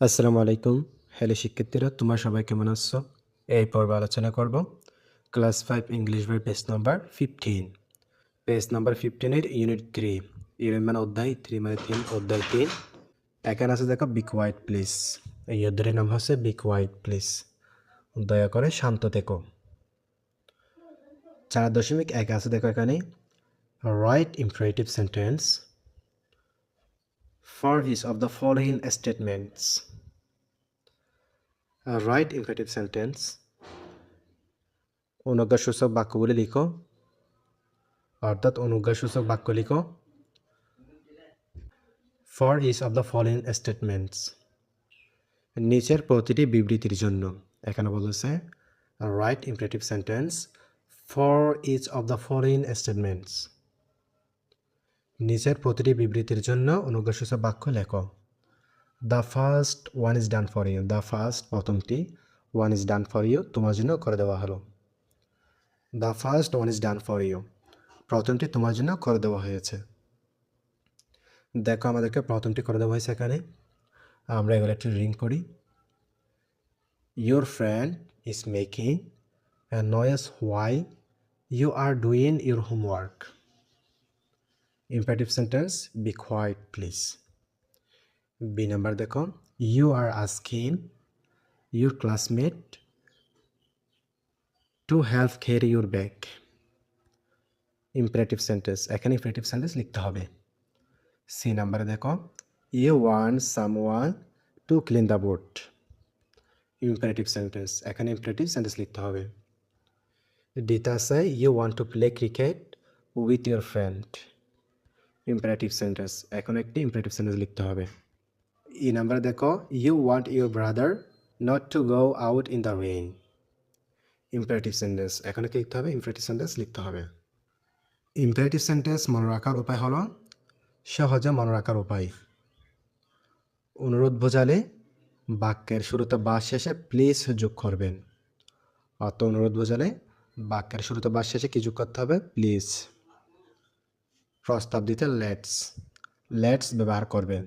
আসসালামু আলাইকুম। হ্যালো শিক্ষার্থীরা, তোমরা সবাই কেমন আছো? এই পর্বে আলোচনা করব ক্লাস ফাইভ ইংলিশ বই page number fifteen page number ফিফটিনের unit three unit মানে অধ্যায় থ্রি মানে তিন, অধ্যায় তিন। এখানে আছে দেখো বিক হোয়াইট প্লিজ এই অধ্যায়ের নাম হচ্ছে বিক হোয়াইট প্লিজ দয়া করে শান্ত থেকো। চার দশমিক এক আছে দেখো এখানে। Write imperative sentence for each of the following statements. Uh, write imperative sentence. অনুজ্ঞাসূচক বাক্যগুলি লিখো অর্থাৎ অনুজ্ঞাসূচক বাক্য লিখো for each of the following statements নিচের প্রতিটি বিবৃতির জন্য এখানে বলেছে write imperative sentence for each of the following statements নিচের প্রতিটি বিবৃতির জন্য অনুজ্ঞাসূচক বাক্য লেখো। The first one is done for you the first প্রথমটি one is done for you তোমার জন্য করে দেওয়া হলো। The first one is done for you প্রথমটি তোমার জন্য করে দেওয়া হয়েছে। দেখো আমাদেরকে প্রথমটি করে দেওয়া হয়েছে এখানে। আমরা এগুলো একটু রিং করি। Your friend is making noise why you are doing your homework imperative sentence be quiet please b number দেখো you are asking your classmate to help carry your bag imperative sentence এখানে imperative sentence লিখতে হবে c নাম্বারে দেখো you want someone to clean the board imperative sentence এখানে imperative sentence লিখতে হবে ডিতে আছে you want to play cricket with your friend imperative sentence এখন একটি ইম্পারেটিভ সেন্টেন্স লিখতে হবে। ই নাম্বার দেখো you want your brother not to go out in the rain imperative sentence এখন কি লিখতে হবে? ইম্পারেটিভ সেন্টেন্স লিখতে হবে। ইম্পারেটিভ সেন্টেন্স মনে রাখার উপায় হলো সহজে মনে রাখার উপায়। অনুরোধ বোঝালে বাক্যের শুরুতে বা শেষে প্লিজ যোগ করবেন। অত অনুরোধ বোঝালে বাক্যের শুরুতে বা শেষে কি যোগ করতে হবে? প্লিজ প্রস্তাব দিতে লেটস লেটস ব্যবহার করবেন।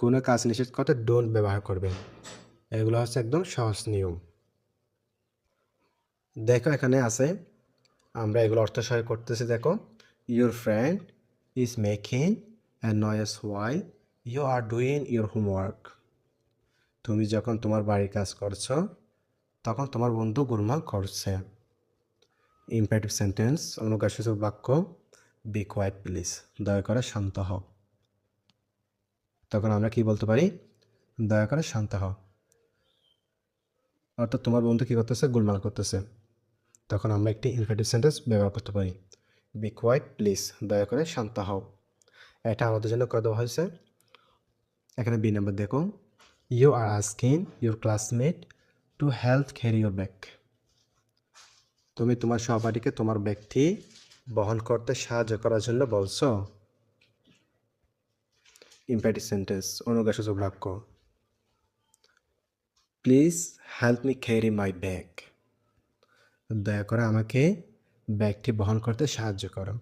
কোনো কাজ নিষেধ করতে ডোন্ট ব্যবহার করবেন। এগুলো হচ্ছে একদম সহজ নিয়ম। দেখো এখানে আছে, আমরা এগুলো অর্থ সহায় করতেছি, দেখো your friend is making and noise why you are doing your homework তুমি যখন তোমার বাড়ির কাজ করছ, তখন তোমার বন্ধু গোলমাল করছে। ইম্পারেটিভ সেন্টেন্স অনুকাশসূচক বাক্য। বি কোয়াইট প্লিজ দয়া করে শান্ত হও। তখন আমরা কি বলতে পারি? দয়া করে শান্ত হও। অর্থাৎ তোমার বন্ধু কী করতেছে? গোলমাল করতেছে। তখন আমরা একটি ইনফেটিভ সেন্টেন্স ব্যবহার করতে পারি। বি কোয়াইট প্লিজ দয়া করে শান্ত হও। এটা আমাদের জন্য করে দেওয়া হয়েছে। এখানে বি নম্বর দেখো। You are asking your classmate to help carry your bag তুমি তোমার সহপাঠীকে তোমার ব্যক্তি বহন করতে সাহায্য করার জন্য বলছো? ইম্প্যাটিভ সেন্টেন্স অনুগাসূচক বাক্য please help me carry my bag দয়া করে আমাকে ব্যাগটি বহন করতে সাহায্য করো।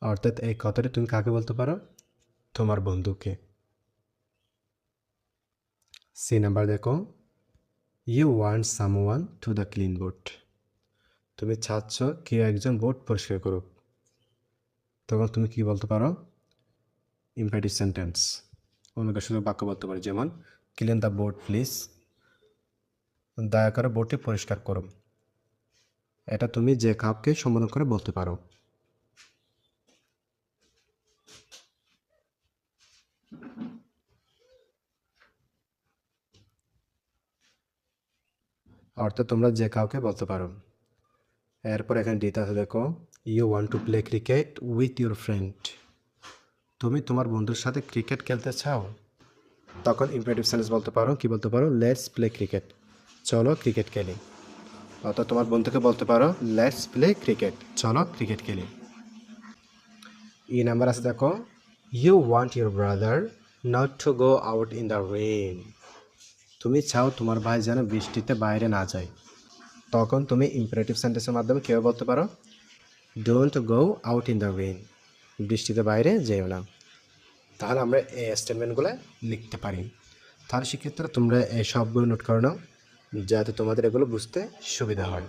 অর্থাৎ এই কথাটি তুমি কাকে বলতে পারো? তোমার বন্ধুকে। সি নাম্বার দেখো। You want some someone to the clean board তুমি চাচ্ছ কেউ একজন বোর্ড পরিষ্কার করুক। তখন তুমি কি বলতে পারো? ইম্পারেটিভ সেন্টেন্স অনেকের শুধু বাক্য বলতে পারো, যেমন ক্লিন দ্য বোর্ড প্লিজ দয়া করে বোর্ডটি পরিষ্কার করো। এটা তুমি যে কাউকে সম্বোধন করে বলতে পারো। অর্থাৎ তোমরা যে কাউকে বলতে পারো। এরপর এখানে ডিতে আছে, দেখো। You want to play cricket with your friend তুমি তোমার বন্ধুর সাথে ক্রিকেট খেলতে চাও? তখন ইম্পারেটিভ সেন্টেন্স বলতে পারো। কি বলতে পারো? লেটস প্লে ক্রিকেট চলো ক্রিকেট খেলি। অর্থাৎ তোমার বন্ধুকে বলতে পারো লেটস প্লে ক্রিকেট চলো ক্রিকেট খেলি। ই নাম্বার আছে, দেখো। You want your brother not to go out in the rain তুমি চাও তোমার ভাই যেন বৃষ্টিতে বাইরে না যায়। তখন তুমি ইম্পারেটিভ সেন্টেন্সের মাধ্যমে কেউ বলতে পারো? Don't go out in the rain বৃষ্টিতে বাইরে যেও না। তাহলে আমরা এই স্টেটমেন্টগুলো লিখতে পারি। তাহলে সেক্ষেত্রে তোমরা এই সবগুলো নোট করে নাও, যাতে তোমাদের এগুলো বুঝতে সুবিধা হয়।